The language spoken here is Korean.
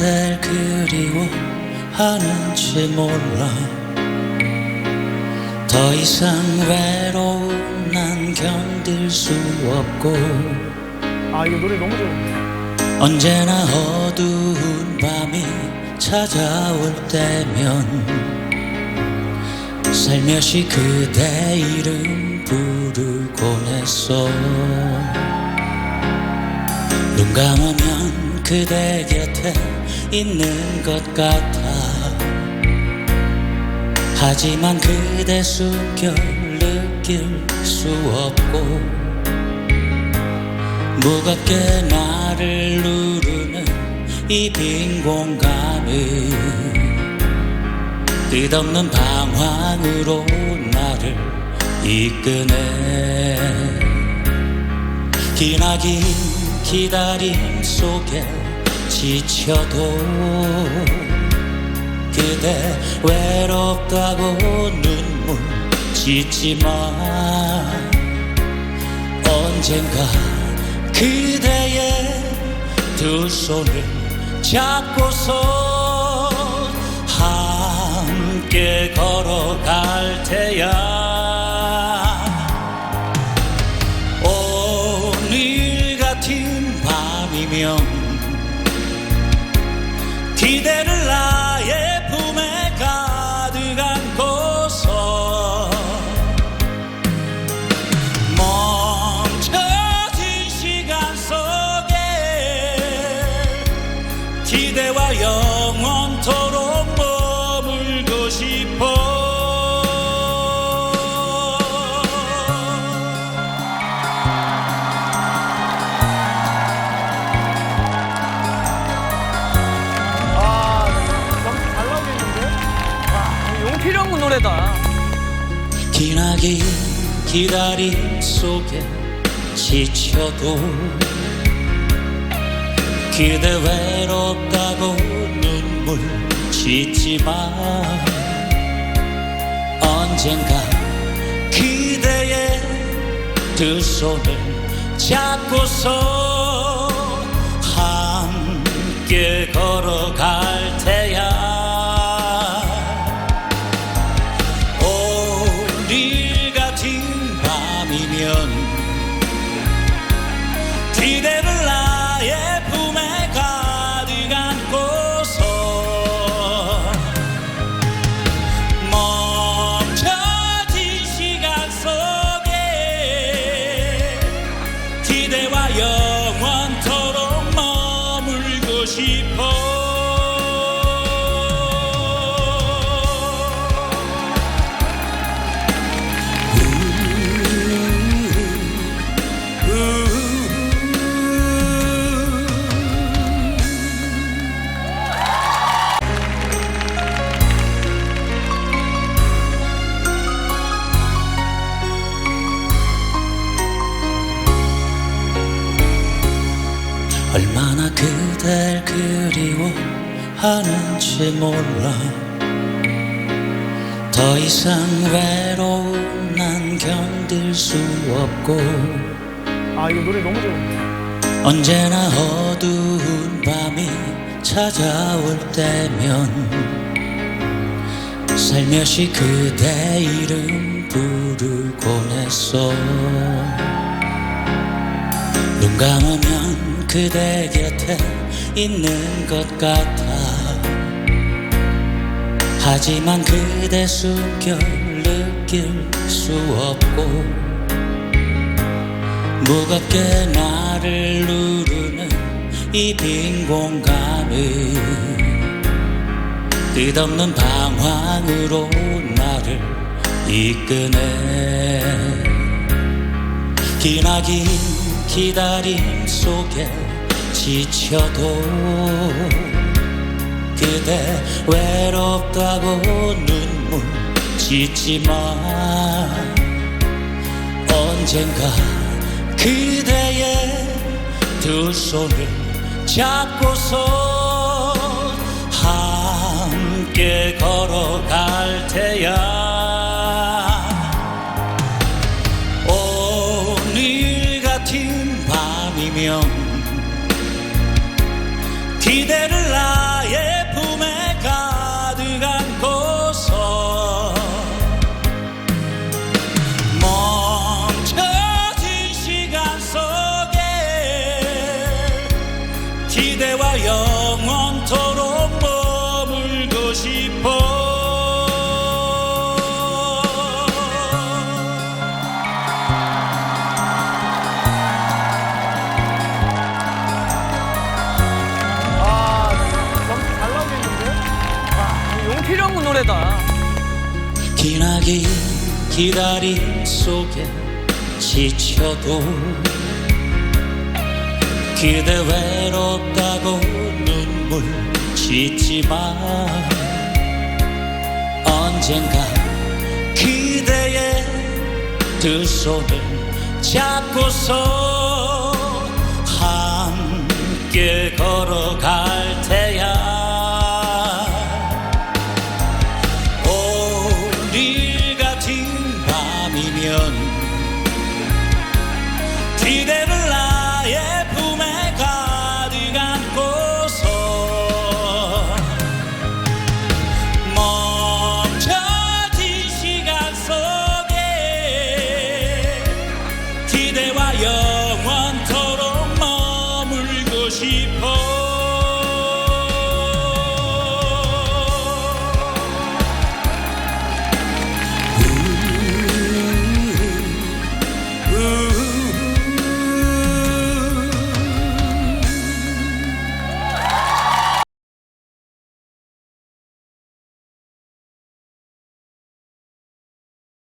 그댈 그리워하는지 몰라. 더 이상 외로움 난 견딜 수 없고. 아 이거 노래 너무 좋은데. 언제나 어두운 밤이 찾아올 때면 살며시 그대 이름 부르곤 했어. 눈 감으면 그대 곁에 있는 것 같아. 하지만 그대 숨결 느낄 수 없고 무겁게 나를 누르는 이 빈 공간을 끝없는 방황으로 나를 이끄네. 기나긴 기다림 속에 지쳐도 그대 외롭다고 눈물 짓지만 언젠가 그대의 두 손을 잡고서 함께 걸어갈 테야 밤이 기나긴 기다림 속에 지쳐도 그대 외롭다고 눈물 짓지만 언젠가 그대의 두 손을 잡고서 함께 걸어갈 테야 얼마나 그댈 그리워하는지 몰라. 더 이상 외로움 난 견딜 수 없고. 아 이거 노래 너무 좋은데 언제나 어두운 밤이 찾아올 때면 살며시 그대 이름 부르곤 했어. 눈 감으면 그대 곁에 있는 것 같아. 하지만 그대 숨결 느낄 수 없고 무겁게 나를 누르는 이 빈 공간을 끝없는 방황으로 나를 이끄네. 기나긴 기다림 속에 지쳐도 그대 외롭다고 눈물 짓지만 언젠가 그대의 두 손을 잡고서 함께 걸어갈 테야 노래다. 기나긴 기다림 속에 지쳐도 기대 외롭다고 눈물 짓지만 언젠가 기대에 두 손을 잡고서 함께 걸어가 그대와 영원토록 머물고 싶어.